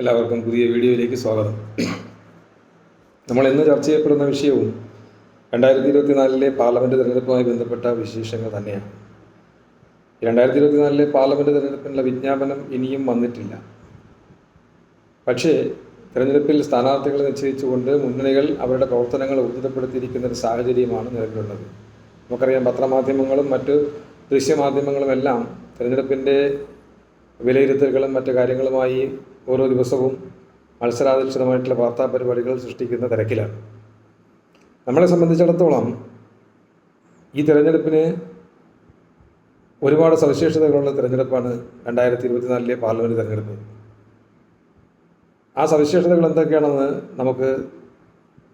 എല്ലാവർക്കും പുതിയ വീഡിയോയിലേക്ക് സ്വാഗതം. നമ്മൾ ഇന്ന് ചർച്ച ചെയ്യപ്പെടുന്ന വിഷയവും രണ്ടായിരത്തി ഇരുപത്തിനാലിലെ പാർലമെന്റ് തിരഞ്ഞെടുപ്പുമായി ബന്ധപ്പെട്ട വിശേഷങ്ങൾ തന്നെയാണ്. രണ്ടായിരത്തി ഇരുപത്തിനാലിലെ പാർലമെന്റ് തിരഞ്ഞെടുപ്പിനുള്ള വിജ്ഞാപനം ഇനിയും വന്നിട്ടില്ല. പക്ഷേ തിരഞ്ഞെടുപ്പിൽ സ്ഥാനാർത്ഥികളെ നിശ്ചയിച്ചുകൊണ്ട് മുന്നണികൾ അവരുടെ പ്രവർത്തനങ്ങൾ ഊർജിതപ്പെടുത്തിയിരിക്കുന്ന ഒരു സാഹചര്യമാണ് നിലവിലുള്ളത്. നമുക്കറിയാം പത്രമാധ്യമങ്ങളും മറ്റ് ദൃശ്യമാധ്യമങ്ങളുമെല്ലാം തിരഞ്ഞെടുപ്പിന്റെ വിലയിരുത്തലുകളും മറ്റു കാര്യങ്ങളുമായി ഓരോ ദിവസവും മത്സരാധിഷ്ഠിതമായിട്ടുള്ള വാർത്താ പരിപാടികൾ സൃഷ്ടിക്കുന്ന തിരക്കിലാണ്. നമ്മളെ സംബന്ധിച്ചിടത്തോളം ഈ തിരഞ്ഞെടുപ്പിന് ഒരുപാട് സവിശേഷതകളുള്ള തിരഞ്ഞെടുപ്പാണ് രണ്ടായിരത്തി ഇരുപത്തിനാലിലെ പാർലമെന്റ് തിരഞ്ഞെടുപ്പ്. ആ സവിശേഷതകൾ എന്തൊക്കെയാണെന്ന് നമുക്ക്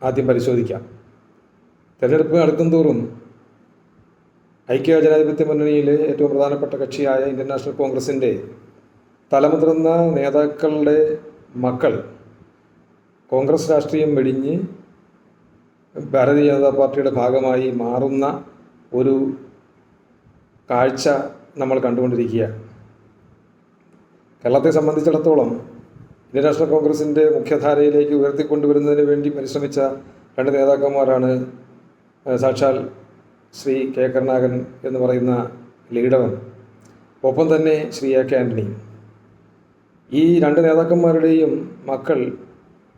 ആദ്യം പരിശോധിക്കാം. തിരഞ്ഞെടുപ്പ് അടുക്കും തോറും ഐക്യ ജനാധിപത്യ മുന്നണിയിലെ ഏറ്റവും പ്രധാനപ്പെട്ട കക്ഷിയായ ഇന്ത്യൻ നാഷണൽ കോൺഗ്രസിന്റെ തലമുതിർന്ന നേതാക്കളുടെ മക്കൾ കോൺഗ്രസ് രാഷ്ട്രീയം വെടിഞ്ഞ് ഭാരതീയ ജനതാ പാർട്ടിയുടെ ഭാഗമായി മാറുന്ന ഒരു കാഴ്ച നമ്മൾ കണ്ടുകൊണ്ടിരിക്കുകയാണ് കേരളത്തെ സംബന്ധിച്ചിടത്തോളം ഇന്ത്യൻ നാഷണൽ കോൺഗ്രസിന്റെ മുഖ്യധാരയിലേക്ക് ഉയർത്തിക്കൊണ്ടുവരുന്നതിന് വേണ്ടി പരിശ്രമിച്ച രണ്ട് നേതാക്കന്മാരാണ് സാക്ഷാൽ ശ്രീ കെ കരുണാകരൻ എന്ന് പറയുന്ന ലീഡറും. ഒപ്പം തന്നെ ശ്രീ എ കെ ആന്റണി. ഈ രണ്ട് നേതാക്കന്മാരുടെയും മക്കൾ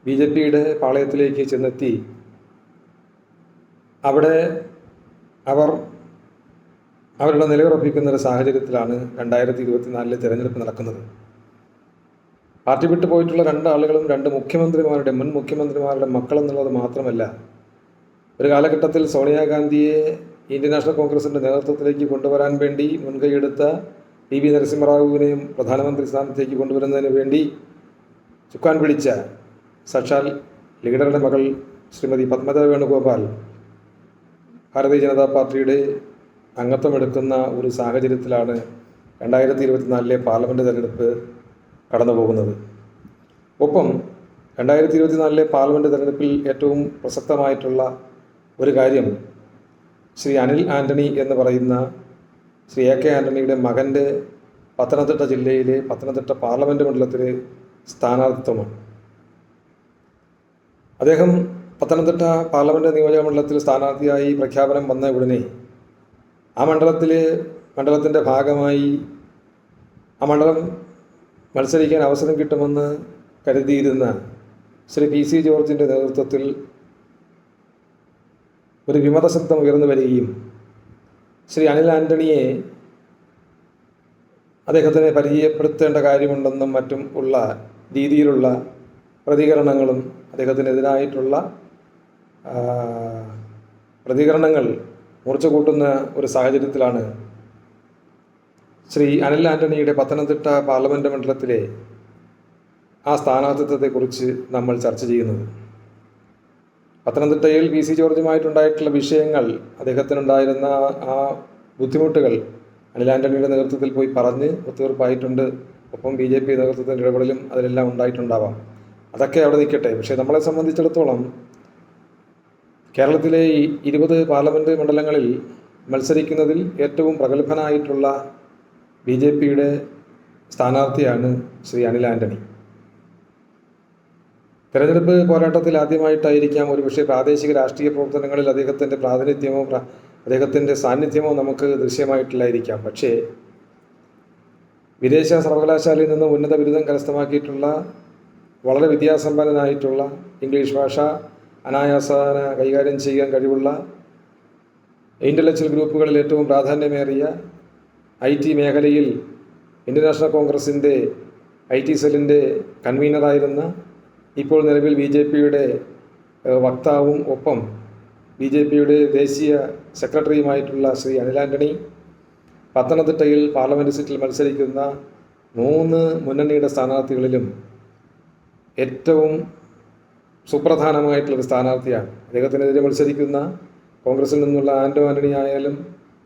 ബി ജെ പിയുടെ പാളയത്തിലേക്ക് ചെന്നെത്തി അവിടെ അവർ അവരുടെ നിലയുറപ്പിക്കുന്ന ഒരു സാഹചര്യത്തിലാണ് രണ്ടായിരത്തി ഇരുപത്തിനാലിലെ തിരഞ്ഞെടുപ്പ് നടക്കുന്നത്. പാർട്ടി വിട്ടു പോയിട്ടുള്ള രണ്ട് ആളുകളും രണ്ട് മുഖ്യമന്ത്രിമാരുടെ മുൻ മുഖ്യമന്ത്രിമാരുടെ മക്കൾ എന്നുള്ളത് മാത്രമല്ല ഒരു കാലഘട്ടത്തിൽ സോണിയാഗാന്ധിയെ ഇന്ത്യൻ നാഷണൽ കോൺഗ്രസിന്റെ നേതൃത്വത്തിലേക്ക് കൊണ്ടുവരാൻ വേണ്ടി മുൻകൈയെടുത്ത പി വി നരസിംഹറാവുവിനെയും പ്രധാനമന്ത്രി സ്ഥാനത്തേക്ക് കൊണ്ടുവരുന്നതിന് വേണ്ടി ചുക്കാൻ പിടിച്ച സാക്ഷാൽ ലീഡറുടെ മകൾ ശ്രീമതി പത്മജ വേണുഗോപാൽ ഭാരതീയ ജനതാ പാർട്ടിയുടെ അംഗത്വമെടുക്കുന്ന ഒരു സാഹചര്യത്തിലാണ് രണ്ടായിരത്തി ഇരുപത്തിനാലിലെ പാർലമെന്റ് തെരഞ്ഞെടുപ്പ് കടന്നു പോകുന്നത്. ഒപ്പം രണ്ടായിരത്തി ഇരുപത്തിനാലിലെ പാർലമെന്റ് തെരഞ്ഞെടുപ്പിൽ ഏറ്റവും പ്രസക്തമായിട്ടുള്ള ഒരു കാര്യം ശ്രീ അനിൽ ആന്റണി എന്ന് പറയുന്ന ശ്രീ എ കെ ആന്റണിയുടെ മകന്റെ പത്തനംതിട്ട ജില്ലയിലെ പത്തനംതിട്ട പാർലമെന്റ് മണ്ഡലത്തിലെ സ്ഥാനാർത്ഥിത്വമാണ്. അദ്ദേഹം പത്തനംതിട്ട പാർലമെന്റ് നിയോജക മണ്ഡലത്തിൽ സ്ഥാനാർത്ഥിയായി പ്രഖ്യാപനം വന്ന ഉടനെ ആ മണ്ഡലത്തിൽ മണ്ഡലത്തിന്റെ ഭാഗമായി ആ മണ്ഡലം മത്സരിക്കാൻ അവസരം കിട്ടുമെന്ന് കരുതിയിരുന്ന ശ്രീ പി സി ജോർജിന്റെ നേതൃത്വത്തിൽ ഒരു വിമതശബ്ദം ഉയർന്നു വരികയും ശ്രീ അനിൽ ആന്റണിയെ അദ്ദേഹത്തിനെ പരിചയപ്പെടുത്തേണ്ട കാര്യമുണ്ടെന്നും മറ്റും ഉള്ള രീതിയിലുള്ള പ്രതികരണങ്ങളും അദ്ദേഹത്തിനെതിരായിട്ടുള്ള പ്രതികരണങ്ങൾ മുറിച്ചു കൂട്ടുന്ന ഒരു സാഹചര്യത്തിലാണ് ശ്രീ അനിൽ ആന്റണിയുടെ പത്തനംതിട്ട പാർലമെന്റ് മണ്ഡലത്തിലെ ആ സ്ഥാനാർത്ഥിത്വത്തെക്കുറിച്ച് നമ്മൾ ചർച്ച ചെയ്യുന്നത്. പത്തനംതിട്ടയിൽ പി സി ജോർജുമായിട്ടുണ്ടായിട്ടുള്ള വിഷയങ്ങൾ അദ്ദേഹത്തിനുണ്ടായിരുന്ന ആ ബുദ്ധിമുട്ടുകൾ അനിൽ ആന്റണിയുടെ നേതൃത്വത്തിൽ പോയി പറഞ്ഞ് ഒത്തുതീർപ്പായിട്ടുണ്ട്. ഒപ്പം ബി ജെ പി നേതൃത്വത്തിന്റെ ഇടപെടലും അതിലെല്ലാം ഉണ്ടായിട്ടുണ്ടാവാം. അതൊക്കെ അവിടെ നിൽക്കട്ടെ. പക്ഷേ നമ്മളെ സംബന്ധിച്ചിടത്തോളം കേരളത്തിലെ ഈ ഇരുപത് പാർലമെന്റ് മണ്ഡലങ്ങളിൽ മത്സരിക്കുന്നതിൽ ഏറ്റവും പ്രഗത്ഭനായിട്ടുള്ള ബി ജെ പിയുടെ സ്ഥാനാർത്ഥിയാണ് ശ്രീ അനിൽ ആന്റണി തെരഞ്ഞെടുപ്പ് പോരാട്ടത്തിൽ ആദ്യമായിട്ടായിരിക്കാം ഒരുപക്ഷെ പ്രാദേശിക രാഷ്ട്രീയ പ്രവർത്തനങ്ങളിൽ അദ്ദേഹത്തിന്റെ പ്രാതിനിധ്യമോ പ്ര- അദ്ദേഹത്തിന്റെ സാന്നിധ്യമോ നമുക്ക് ദൃശ്യമായിട്ടില്ലായിരിക്കാം. പക്ഷേ വിദേശ സർവകലാശാലയിൽ നിന്ന് ഉന്നത ബിരുദം കരസ്ഥമാക്കിയിട്ടുള്ള വളരെ വിദ്യാസമ്പന്നനായിട്ടുള്ള ഇംഗ്ലീഷ് ഭാഷ അനായാസന കൈകാര്യം ചെയ്യാൻ കഴിവുള്ള ഇന്റലക്ച്വൽ ഗ്രൂപ്പുകളിൽ ഏറ്റവും പ്രാധാന്യമേറിയ ഐ ടി മേഖലയിൽ ഇന്റർനാഷണൽ നാഷണൽ കോൺഗ്രസിന്റെ ഐ ടി സെല്ലിന്റെ കൺവീനറായിരുന്ന ഇപ്പോൾ നിലവിൽ ബി ജെ പിയുടെ വക്താവും ഒപ്പം ബി ജെ പിയുടെ ദേശീയ സെക്രട്ടറിയുമായിട്ടുള്ള ശ്രീ അനിൽ ആന്റണി പത്തനംതിട്ടയിൽ പാർലമെന്റ് സീറ്റിൽ മത്സരിക്കുന്ന മൂന്ന് മുന്നണിയുടെ സ്ഥാനാർത്ഥികളിലും ഏറ്റവും സുപ്രധാനമായിട്ടുള്ളൊരു സ്ഥാനാർത്ഥിയാണ്. അദ്ദേഹത്തിനെതിരെ മത്സരിക്കുന്ന കോൺഗ്രസിൽ നിന്നുള്ള ആൻഡോ ആന്റണി ആയാലും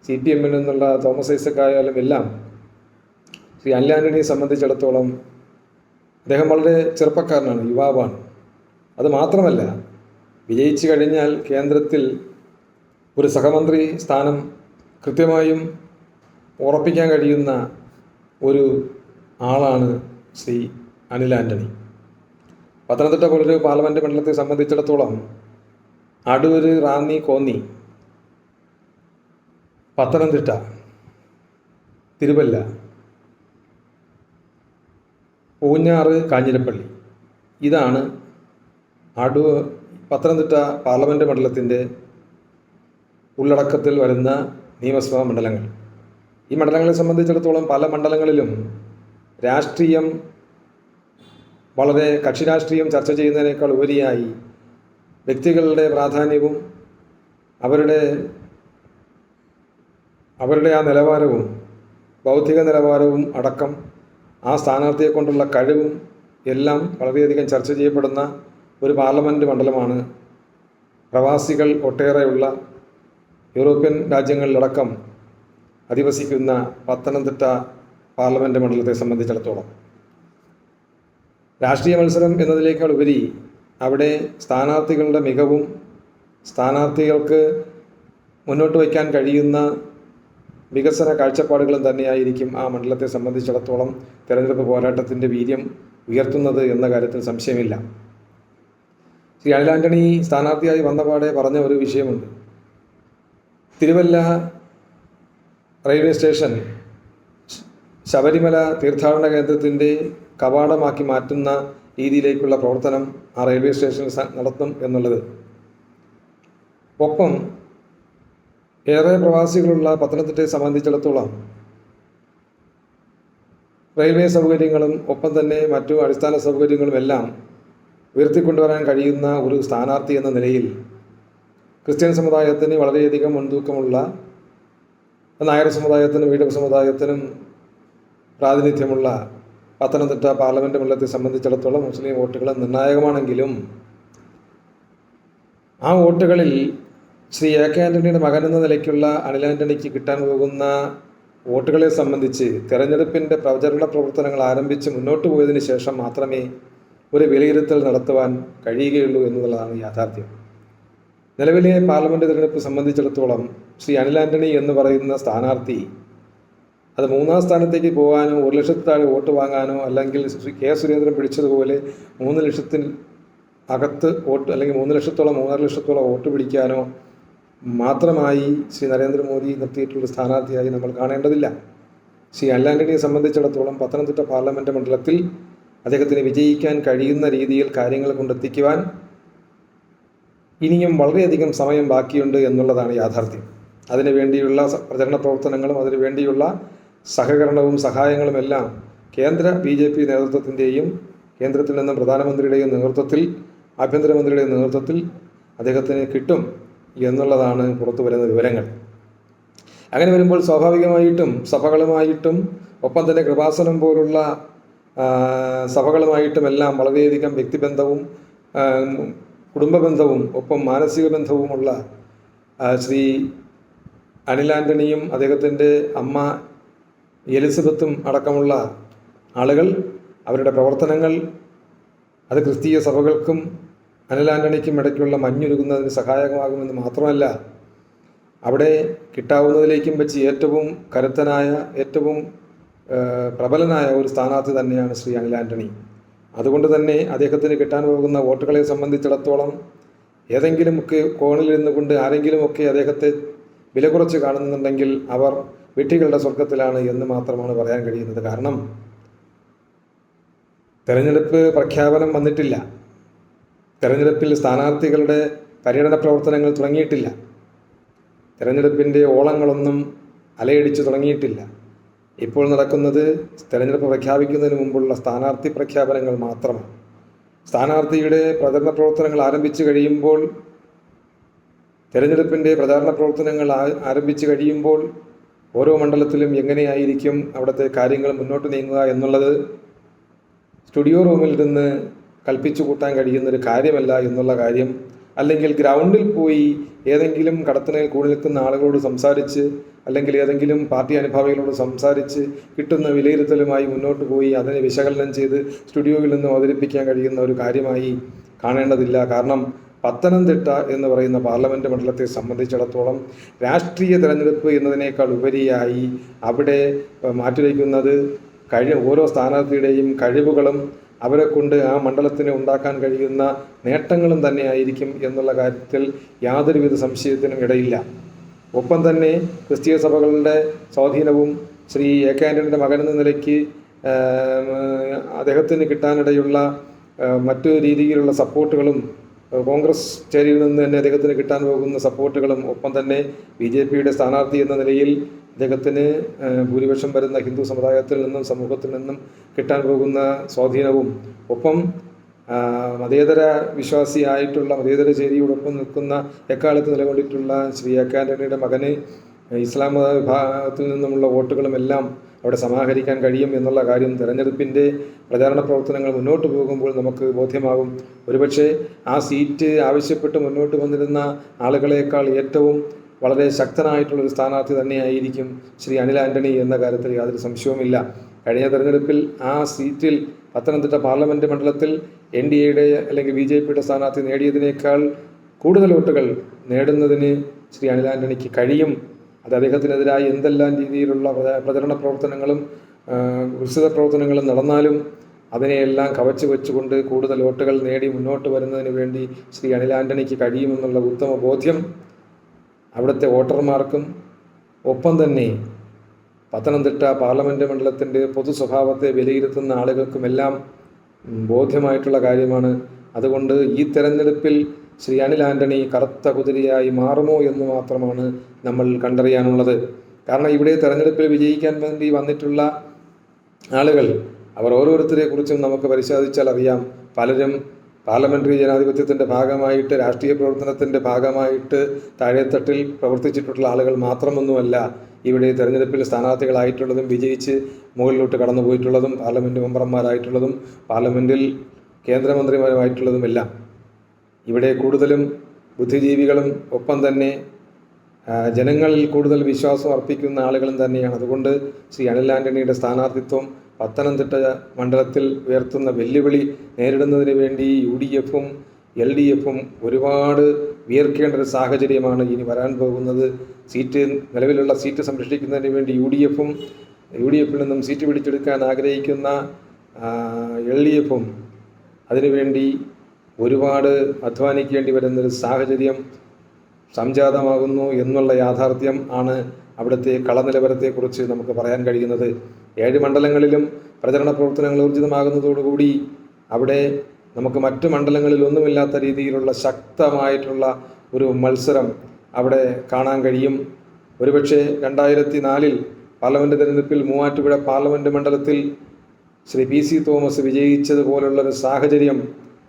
സി പി എമ്മിൽ നിന്നുള്ള തോമസ് ഐസക് ആയാലും എല്ലാം ശ്രീ അനിൽ ആന്റണിയെ സംബന്ധിച്ചിടത്തോളം അദ്ദേഹം വളരെ ചെറുപ്പക്കാരനാണ് യുവാവാണ്. അത് മാത്രമല്ല വിജയിച്ചു കഴിഞ്ഞാൽ കേന്ദ്രത്തിൽ ഒരു സഹമന്ത്രി സ്ഥാനം കൃത്യമായും ഉറപ്പിക്കാൻ കഴിയുന്ന ഒരു ആളാണ് ശ്രീ അനിൽ ആന്റണി പത്തനംതിട്ട പോലൊരു പാർലമെന്റ് മണ്ഡലത്തെ സംബന്ധിച്ചിടത്തോളം അടൂർ റാന്നി കോന്നി പത്തനംതിട്ട തിരുവല്ല പൂഞ്ഞാറ് കാഞ്ഞിരപ്പള്ളി. ഇതാണ് അടൂ പത്തനംതിട്ട പാർലമെന്റ് മണ്ഡലത്തിന്റെ ഉള്ളടക്കത്തിൽ വരുന്ന നിയമസഭാ മണ്ഡലങ്ങൾ. ഈ മണ്ഡലങ്ങളെ സംബന്ധിച്ചിടത്തോളം പല മണ്ഡലങ്ങളിലും രാഷ്ട്രീയം വളരെ കക്ഷി രാഷ്ട്രീയം ചർച്ച ചെയ്യുന്നതിനേക്കാൾ ഉപരിയായി വ്യക്തികളുടെ പ്രാധാന്യവും അവരുടെ അവരുടെ ആ നിലവാരവും ബൗദ്ധിക നിലവാരവും അടക്കം ആ സ്ഥാനാർത്ഥിയെ കൊണ്ടുള്ള കഴിവും എല്ലാം വളരെയധികം ചർച്ച ചെയ്യപ്പെടുന്ന ഒരു പാർലമെന്റ് മണ്ഡലമാണ് പ്രവാസികൾ ഒട്ടേറെയുള്ള യൂറോപ്യൻ രാജ്യങ്ങളിലടക്കം അധിവസിക്കുന്ന പത്തനംതിട്ട പാർലമെന്റ് മണ്ഡലത്തെ സംബന്ധിച്ചിടത്തോളം. രാഷ്ട്രീയ മത്സരം എന്നതിനേക്കാൾ ഉപരി അവിടെ സ്ഥാനാർത്ഥികളുടെ മികവും സ്ഥാനാർത്ഥികൾക്ക് മുന്നോട്ട് വയ്ക്കാൻ കഴിയുന്ന വികസന കാഴ്ചപ്പാടുകളും തന്നെയായിരിക്കും ആ മണ്ഡലത്തെ സംബന്ധിച്ചിടത്തോളം തെരഞ്ഞെടുപ്പ് പോരാട്ടത്തിന്റെ വീര്യം ഉയർത്തുന്നത് എന്ന കാര്യത്തിൽ സംശയമില്ല. ശ്രീ അനിൽ ആന്റണി സ്ഥാനാർത്ഥിയായി വന്നപാടെ പറഞ്ഞ ഒരു വിഷയമുണ്ട്. തിരുവല്ല റെയിൽവേ സ്റ്റേഷൻ ശബരിമല തീർത്ഥാടന കേന്ദ്രത്തിന്റെ കവാടമാക്കി മാറ്റുന്ന രീതിയിലേക്കുള്ള പ്രവർത്തനം ആ റെയിൽവേ സ്റ്റേഷനിൽ നടത്തും എന്നുള്ളത്. ഒപ്പം ഏറെ പ്രവാസികളുള്ള പത്തനംതിട്ടയെ സംബന്ധിച്ചിടത്തോളം റെയിൽവേ സൗകര്യങ്ങളും ഒപ്പം തന്നെ മറ്റു അടിസ്ഥാന സൗകര്യങ്ങളും എല്ലാം ഉയർത്തിക്കൊണ്ടുവരാൻ കഴിയുന്ന ഒരു സ്ഥാനാർത്ഥി എന്ന നിലയിൽ ക്രിസ്ത്യൻ സമുദായത്തിന് വളരെയധികം മുൻതൂക്കമുള്ള നായർ സമുദായത്തിനും ഈഴവ സമുദായത്തിനും പ്രാതിനിധ്യമുള്ള പത്തനംതിട്ട പാർലമെന്റ് മണ്ഡലത്തെ സംബന്ധിച്ചിടത്തോളം മുസ്ലിം വോട്ടുകൾ നിർണായകമാണെങ്കിലും ആ വോട്ടുകളിൽ ശ്രീ എ കെ ആന്റണിയുടെ മകൻ എന്ന നിലയ്ക്കുള്ള അനിൽ ആന്റണിക്ക് കിട്ടാൻ പോകുന്ന വോട്ടുകളെ സംബന്ധിച്ച് തെരഞ്ഞെടുപ്പിന്റെ പ്രചരണ പ്രവർത്തനങ്ങൾ ആരംഭിച്ച് മുന്നോട്ട് പോയതിനു ശേഷം മാത്രമേ ഒരു വിലയിരുത്തൽ നടത്തുവാൻ കഴിയുകയുള്ളൂ എന്നുള്ളതാണ് യാഥാർത്ഥ്യം. നിലവിലെ പാർലമെന്റ് തിരഞ്ഞെടുപ്പ് സംബന്ധിച്ചിടത്തോളം ശ്രീ അനിൽ ആന്റണി എന്ന് പറയുന്ന സ്ഥാനാർത്ഥി അത് മൂന്നാം സ്ഥാനത്തേക്ക് പോകാനോ ഒരു ലക്ഷത്തിൽ താഴെ വോട്ട് വാങ്ങാനോ അല്ലെങ്കിൽ ശ്രീ കെ സുരേന്ദ്രൻ പിടിച്ചതുപോലെ മൂന്ന് ലക്ഷത്തിൽ അകത്ത് വോട്ട് അല്ലെങ്കിൽ മൂന്ന് ലക്ഷത്തോളം മൂന്നര ലക്ഷത്തോളം വോട്ട് പിടിക്കാനോ മാത്രമായി ശ്രീ നരേന്ദ്രമോദി നിർത്തിയിട്ടുള്ള സ്ഥാനാർത്ഥിയായി നമ്മൾ കാണേണ്ടതില്ല. ശ്രീ അനിൽ ആന്റണിയെ സംബന്ധിച്ചിടത്തോളം പത്തനംതിട്ട പാർലമെന്റ് മണ്ഡലത്തിൽ അദ്ദേഹത്തിന് വിജയിക്കാൻ കഴിയുന്ന രീതിയിൽ കാര്യങ്ങൾ കൊണ്ടെത്തിക്കുവാൻ ഇനിയും വളരെയധികം സമയം ബാക്കിയുണ്ട് എന്നുള്ളതാണ് യാഥാർത്ഥ്യം. അതിനു വേണ്ടിയുള്ള സ- പ്രചരണ പ്രവർത്തനങ്ങളും അതിനു വേണ്ടിയുള്ള സഹകരണവും സഹായങ്ങളും എല്ലാം കേന്ദ്ര ബി ജെ പി നേതൃത്വത്തിന്റെയും കേന്ദ്രത്തിൽ നിന്നും പ്രധാനമന്ത്രിയുടെയും നേതൃത്വത്തിൽ ആഭ്യന്തരമന്ത്രിയുടെയും നേതൃത്വത്തിൽ അദ്ദേഹത്തിന് കിട്ടും. എന്നുള്ളതാണ് പുറത്തു വരുന്ന വിവരങ്ങൾ. അങ്ങനെ വരുമ്പോൾ സ്വാഭാവികമായിട്ടും സഭകളുമായിട്ടും ഒപ്പം തന്നെ കൃപാസനം പോലുള്ള സഭകളുമായിട്ടും എല്ലാം വളരെയധികം വ്യക്തിബന്ധവും കുടുംബ ബന്ധവും ഒപ്പം മാനസിക ബന്ധവുമുള്ള ശ്രീ അനിൽ ആന്റണിയും അദ്ദേഹത്തിന്റെ അമ്മ എലിസബത്തും അടക്കമുള്ള ആളുകൾ അവരുടെ പ്രവർത്തനങ്ങൾ അത് ക്രിസ്തീയ സഭകൾക്കും അനിൽ ആന്റണിക്കും ഇടയ്ക്കുള്ള മഞ്ഞൊരുക്കുന്നതിന് സഹായകമാകുമെന്ന് മാത്രമല്ല അവിടെ കിട്ടാവുന്നതിലേക്കും വെച്ച് ഏറ്റവും കരുത്തനായ ഏറ്റവും പ്രബലനായ ഒരു സ്ഥാനാർത്ഥി തന്നെയാണ് ശ്രീ അനിൽ ആന്റണി അതുകൊണ്ട് തന്നെ അദ്ദേഹത്തിന് കിട്ടാൻ പോകുന്ന വോട്ടുകളെ സംബന്ധിച്ചിടത്തോളം ഏതെങ്കിലുമൊക്കെ കോണിൽ കൊണ്ട് ആരെങ്കിലുമൊക്കെ അദ്ദേഹത്തെ വില കുറച്ച് കാണുന്നുണ്ടെങ്കിൽ അവർ വിട്ടികളുടെ സ്വർഗത്തിലാണ് എന്ന് മാത്രമാണ് പറയാൻ കഴിയുന്നത്. കാരണം തെരഞ്ഞെടുപ്പ് പ്രഖ്യാപനം വന്നിട്ടില്ല. തെരഞ്ഞെടുപ്പിൽ സ്ഥാനാർത്ഥികളുടെ പര്യടന പ്രവർത്തനങ്ങൾ തുടങ്ങിയിട്ടില്ല. തെരഞ്ഞെടുപ്പിന്റെ ഓളങ്ങളൊന്നും അലയടിച്ചു തുടങ്ങിയിട്ടില്ല. ഇപ്പോൾ നടക്കുന്നത് തെരഞ്ഞെടുപ്പ് പ്രഖ്യാപിക്കുന്നതിന് മുമ്പുള്ള സ്ഥാനാർത്ഥി പ്രഖ്യാപനങ്ങൾ മാത്രമാണ്. സ്ഥാനാർത്ഥിയുടെ പ്രചരണ പ്രവർത്തനങ്ങൾ ആരംഭിച്ചു കഴിയുമ്പോൾ തെരഞ്ഞെടുപ്പിന്റെ പ്രചാരണ പ്രവർത്തനങ്ങൾ ആരംഭിച്ചു കഴിയുമ്പോൾ ഓരോ മണ്ഡലത്തിലും എങ്ങനെയായിരിക്കും അവിടുത്തെ കാര്യങ്ങൾ മുന്നോട്ട് നീങ്ങുക എന്നുള്ളത് സ്റ്റുഡിയോ റൂമിൽ നിന്ന് കൽപ്പിച്ചു കൂട്ടാൻ കഴിയുന്നൊരു കാര്യമല്ല എന്നുള്ള കാര്യം. അല്ലെങ്കിൽ ഗ്രൗണ്ടിൽ പോയി ഏതെങ്കിലും കടത്തണയിൽ കൂടി നിൽക്കുന്ന ആളുകളോട് സംസാരിച്ച് അല്ലെങ്കിൽ ഏതെങ്കിലും പാർട്ടി അനുഭാവികളോട് സംസാരിച്ച് കിട്ടുന്ന വിലയിരുത്തലുമായി മുന്നോട്ട് പോയി അതിനെ വിശകലനം ചെയ്ത് സ്റ്റുഡിയോയിൽ നിന്ന് അവതരിപ്പിക്കാൻ കഴിയുന്ന ഒരു കാര്യമായി കാണേണ്ടതില്ല. കാരണം പത്തനംതിട്ട എന്ന് പറയുന്ന പാർലമെന്റ് മണ്ഡലത്തെ സംബന്ധിച്ചിടത്തോളം രാഷ്ട്രീയ തെരഞ്ഞെടുപ്പ് എന്നതിനേക്കാൾ ഉപരിയായി അവിടെ മാറ്റിവയ്ക്കുന്നത് കഴി ഓരോ സ്ഥാനാർത്ഥിയുടെയും കഴിവുകളും അവരെ കൊണ്ട് ആ മണ്ഡലത്തിന് ഉണ്ടാക്കാൻ കഴിയുന്ന നേട്ടങ്ങളും തന്നെയായിരിക്കും എന്നുള്ള കാര്യത്തിൽ യാതൊരുവിധ സംശയത്തിനും ഇടയില്ല. ഒപ്പം തന്നെ ക്രിസ്തീയ സഭകളുടെ സ്വാധീനവും ശ്രീ എ കെ ആന്റണിയുടെ മകനെന്ന നിലയ്ക്ക് അദ്ദേഹത്തിന് കിട്ടാനിടയുള്ള മറ്റു രീതിയിലുള്ള സപ്പോർട്ടുകളും കോൺഗ്രസ് ചേരിയിൽ നിന്ന് തന്നെ അദ്ദേഹത്തിന് കിട്ടാൻ പോകുന്ന സപ്പോർട്ടുകളും ഒപ്പം തന്നെ ബി ജെ പിയുടെ സ്ഥാനാർത്ഥി എന്ന നിലയിൽ അദ്ദേഹത്തിന് ഭൂരിപക്ഷം വരുന്ന ഹിന്ദു സമുദായത്തിൽ നിന്നും സമൂഹത്തിൽ നിന്നും കിട്ടാൻ പോകുന്ന സ്വാധീനവും ഒപ്പം മതേതര വിശ്വാസിയായിട്ടുള്ള മതേതര ചേരിയോടൊപ്പം നിൽക്കുന്ന എക്കാലത്ത് നിലകൊണ്ടിട്ടുള്ള ശ്രീ അക്കാന്റണിയുടെ മകന് ഇസ്ലാം മത വിഭാഗത്തിൽ നിന്നുമുള്ള വോട്ടുകളും എല്ലാം അവിടെ സമാഹരിക്കാൻ കഴിയും എന്നുള്ള കാര്യം തെരഞ്ഞെടുപ്പിന്റെ പ്രചാരണ പ്രവർത്തനങ്ങൾ മുന്നോട്ട് പോകുമ്പോൾ നമുക്ക് ബോധ്യമാകും. ഒരുപക്ഷെ ആ സീറ്റ് ആവശ്യപ്പെട്ട് മുന്നോട്ട് വന്നിരുന്ന ആളുകളേക്കാൾ ഏറ്റവും വളരെ ശക്തനായിട്ടുള്ള ഒരു സ്ഥാനാർത്ഥി തന്നെയായിരിക്കും ശ്രീ അനിൽ ആന്റണി എന്ന കാര്യത്തിൽ യാതൊരു സംശയവുമില്ല. കഴിഞ്ഞ തെരഞ്ഞെടുപ്പിൽ ആ സീറ്റിൽ പത്തനംതിട്ട പാർലമെന്റ് മണ്ഡലത്തിൽ എൻ ഡി എയുടെ അല്ലെങ്കിൽ ബി ജെ പിയുടെ സ്ഥാനാർത്ഥി നേടിയതിനേക്കാൾ കൂടുതൽ വോട്ടുകൾ നേടുന്നതിന് ശ്രീ അനിൽ ആന്റണിക്ക് കഴിയും. അത് അദ്ദേഹത്തിനെതിരായി എന്തെല്ലാം രീതിയിലുള്ള പ്രച- പ്രചരണ പ്രവർത്തനങ്ങളും ആ, പ്രവർത്തനങ്ങളും നടന്നാലും അതിനെയെല്ലാം കവച്ചു വെച്ചുകൊണ്ട് കൂടുതൽ വോട്ടുകൾ നേടി മുന്നോട്ട് വരുന്നതിന് വേണ്ടി ശ്രീ അനിൽ ആന്റണിക്ക് കഴിയുമെന്നുള്ള ഉത്തമ ബോധ്യം അവിടുത്തെ വോട്ടർമാർക്കും ഒപ്പം തന്നെ പത്തനംതിട്ട പാർലമെന്റ് മണ്ഡലത്തിന്റെ പൊതു സ്വഭാവത്തെ വിലയിരുത്തുന്ന ആളുകൾക്കുമെല്ലാം ബോധ്യമായിട്ടുള്ള കാര്യമാണ്. അതുകൊണ്ട് ഈ തെരഞ്ഞെടുപ്പിൽ ശ്രീ അനിൽ ആന്റണി കറുത്ത കുതിരയായി മാറുമോ എന്ന് മാത്രമാണ് നമ്മൾ കണ്ടറിയാനുള്ളത്. കാരണം ഇവിടെ തെരഞ്ഞെടുപ്പിൽ വിജയിക്കാൻ വേണ്ടി വന്നിട്ടുള്ള ആളുകൾ അവർ ഓരോരുത്തരെ കുറിച്ചും നമുക്ക് പരിശോധിച്ചാൽ അറിയാം. പലരും പാർലമെന്ററി ജനാധിപത്യത്തിന്റെ ഭാഗമായിട്ട് രാഷ്ട്രീയ പ്രവർത്തനത്തിന്റെ ഭാഗമായിട്ട് താഴെത്തട്ടിൽ പ്രവർത്തിച്ചിട്ടുള്ള ആളുകൾ മാത്രമൊന്നുമല്ല ഇവിടെ തെരഞ്ഞെടുപ്പിൽ സ്ഥാനാർത്ഥികളായിട്ടുള്ളതും വിജയിച്ച് മുകളിലോട്ട് കടന്നുപോയിട്ടുള്ളതും പാർലമെന്റ് മെമ്പർമാരായിട്ടുള്ളതും പാർലമെന്റിൽ കേന്ദ്രമന്ത്രിമാരുമായിട്ടുള്ളതുമെല്ലാം. ഇവിടെ കൂടുതലും ബുദ്ധിജീവികളും ഒപ്പം തന്നെ ജനങ്ങളിൽ കൂടുതൽ വിശ്വാസം അർപ്പിക്കുന്ന ആളുകളും തന്നെയാണ്. അതുകൊണ്ട് ശ്രീ അനിൽ ആന്റണിയുടെ സ്ഥാനാർത്ഥിത്വം പത്തനംതിട്ട മണ്ഡലത്തിൽ ഉയർത്തുന്ന വെല്ലുവിളി നേരിടുന്നതിന് വേണ്ടി യു ഡി എഫും എൽ ഡി എഫും ഒരുപാട് വിയർക്കേണ്ട ഒരു സാഹചര്യമാണ് ഇനി വരാൻ പോകുന്നത്. സീറ്റ് നിലവിലുള്ള സീറ്റ് സംരക്ഷിക്കുന്നതിന് വേണ്ടി യു ഡി എഫും യു ഡി എഫിൽ നിന്നും സീറ്റ് പിടിച്ചെടുക്കാൻ ആഗ്രഹിക്കുന്ന എൽ ഡി എഫും അതിനുവേണ്ടി ഒരുപാട് അധ്വാനിക്കേണ്ടി വരുന്നൊരു സാഹചര്യം സംജാതമാകുന്നു എന്നുള്ള യാഥാർത്ഥ്യം ആണ് അവിടുത്തെ കളനിലവരത്തെക്കുറിച്ച് നമുക്ക് പറയാൻ കഴിയുന്നത്. ഏഴ് മണ്ഡലങ്ങളിലും പ്രചരണ പ്രവർത്തനങ്ങൾ ഊർജിതമാകുന്നതോടുകൂടി അവിടെ നമുക്ക് മറ്റു മണ്ഡലങ്ങളിൽ ഒന്നുമില്ലാത്ത രീതിയിലുള്ള ശക്തമായിട്ടുള്ള ഒരു മത്സരം അവിടെ കാണാൻ കഴിയും. ഒരുപക്ഷെ രണ്ടായിരത്തി നാലിൽ പാർലമെന്റ് തിരഞ്ഞെടുപ്പിൽ മൂവാറ്റുപുഴ പാർലമെന്റ് മണ്ഡലത്തിൽ ശ്രീ പി സി തോമസ് വിജയിച്ചതുപോലുള്ളൊരു സാഹചര്യം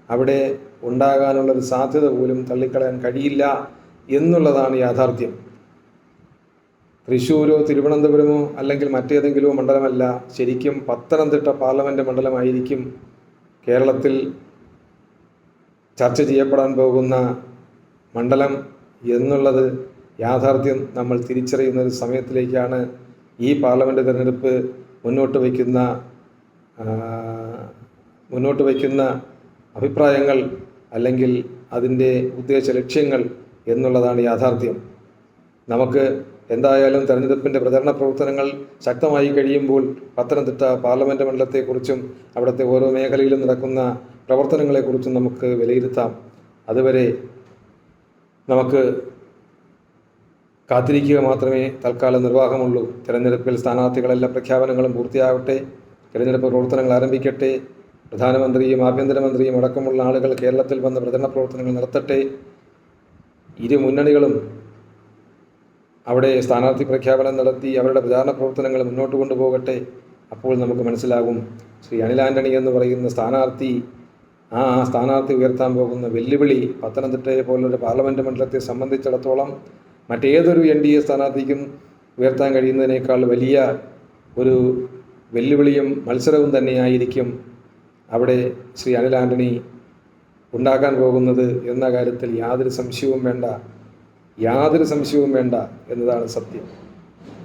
അവിടെ ഉണ്ടാകാനുള്ളൊരു സാധ്യത പോലും തള്ളിക്കളയാൻ കഴിയില്ല എന്നുള്ളതാണ് യാഥാർത്ഥ്യം. തൃശ്ശൂരോ തിരുവനന്തപുരമോ അല്ലെങ്കിൽ മറ്റേതെങ്കിലും മണ്ഡലമല്ല ശരിക്കും പത്തനംതിട്ട പാർലമെന്റ് മണ്ഡലമായിരിക്കും കേരളത്തിൽ ചർച്ച ചെയ്യപ്പെടാൻ പോകുന്ന മണ്ഡലം എന്നുള്ളത് യാഥാർത്ഥ്യം നമ്മൾ തിരിച്ചറിയുന്ന ഒരു സമയത്തിലേക്കാണ് ഈ പാർലമെന്റ് തിരഞ്ഞെടുപ്പ് മുന്നോട്ട് വയ്ക്കുന്ന മുന്നോട്ട് വയ്ക്കുന്ന അഭിപ്രായങ്ങൾ അല്ലെങ്കിൽ അതിന്റെ ഉദ്ദേശ ലക്ഷ്യങ്ങൾ എന്നുള്ളതാണ് യാഥാർത്ഥ്യം. നമുക്ക് എന്തായാലും തെരഞ്ഞെടുപ്പിന്റെ പ്രചരണ പ്രവർത്തനങ്ങൾ ശക്തമായി കഴിയുമ്പോൾ പത്തനംതിട്ട പാർലമെന്റ് മണ്ഡലത്തെക്കുറിച്ചും അവിടുത്തെ ഓരോ മേഖലയിലും നടക്കുന്ന പ്രവർത്തനങ്ങളെക്കുറിച്ചും നമുക്ക് വിലയിരുത്താം. അതുവരെ നമുക്ക് കാത്തിരിക്കുക മാത്രമേ തൽക്കാലം നിർവാഹമുള്ളൂ. തെരഞ്ഞെടുപ്പിൽ സ്ഥാനാർത്ഥികളെല്ലാം പ്രഖ്യാപനങ്ങളും പൂർത്തിയാവട്ടെ. തെരഞ്ഞെടുപ്പ് പ്രവർത്തനങ്ങൾ ആരംഭിക്കട്ടെ. പ്രധാനമന്ത്രിയും ആഭ്യന്തരമന്ത്രിയും അടക്കമുള്ള ആളുകൾ കേരളത്തിൽ വന്ന് പ്രചരണ പ്രവർത്തനങ്ങൾ നടത്തട്ടെ. ഇരു മുന്നണികളും അവിടെ സ്ഥാനാർത്ഥി പ്രഖ്യാപനം നടത്തി അവരുടെ പ്രചാരണ പ്രവർത്തനങ്ങൾ മുന്നോട്ട് കൊണ്ടുപോകട്ടെ. അപ്പോൾ നമുക്ക് മനസ്സിലാകും ശ്രീ അനിൽ ആന്റണി എന്ന് പറയുന്ന സ്ഥാനാർത്ഥി ആ ആ സ്ഥാനാർത്ഥി ഉയർത്താൻ പോകുന്ന വെല്ലുവിളി പത്തനംതിട്ടയെ പോലൊരു പാർലമെന്റ് മണ്ഡലത്തെ സംബന്ധിച്ചിടത്തോളം മറ്റേതൊരു എൻ ഡി എ സ്ഥാനാർത്ഥിക്കും ഉയർത്താൻ കഴിയുന്നതിനേക്കാൾ വലിയ ഒരു വെല്ലുവിളിയും മത്സരവും തന്നെയായിരിക്കും അവിടെ ശ്രീ അനിൽ ആന്റണി ഉണ്ടാക്കാൻ പോകുന്നത് എന്ന കാര്യത്തിൽ യാതൊരു സംശയവും വേണ്ട. യാതൊരു സംശയവും വേണ്ട എന്നതാണ് സത്യം.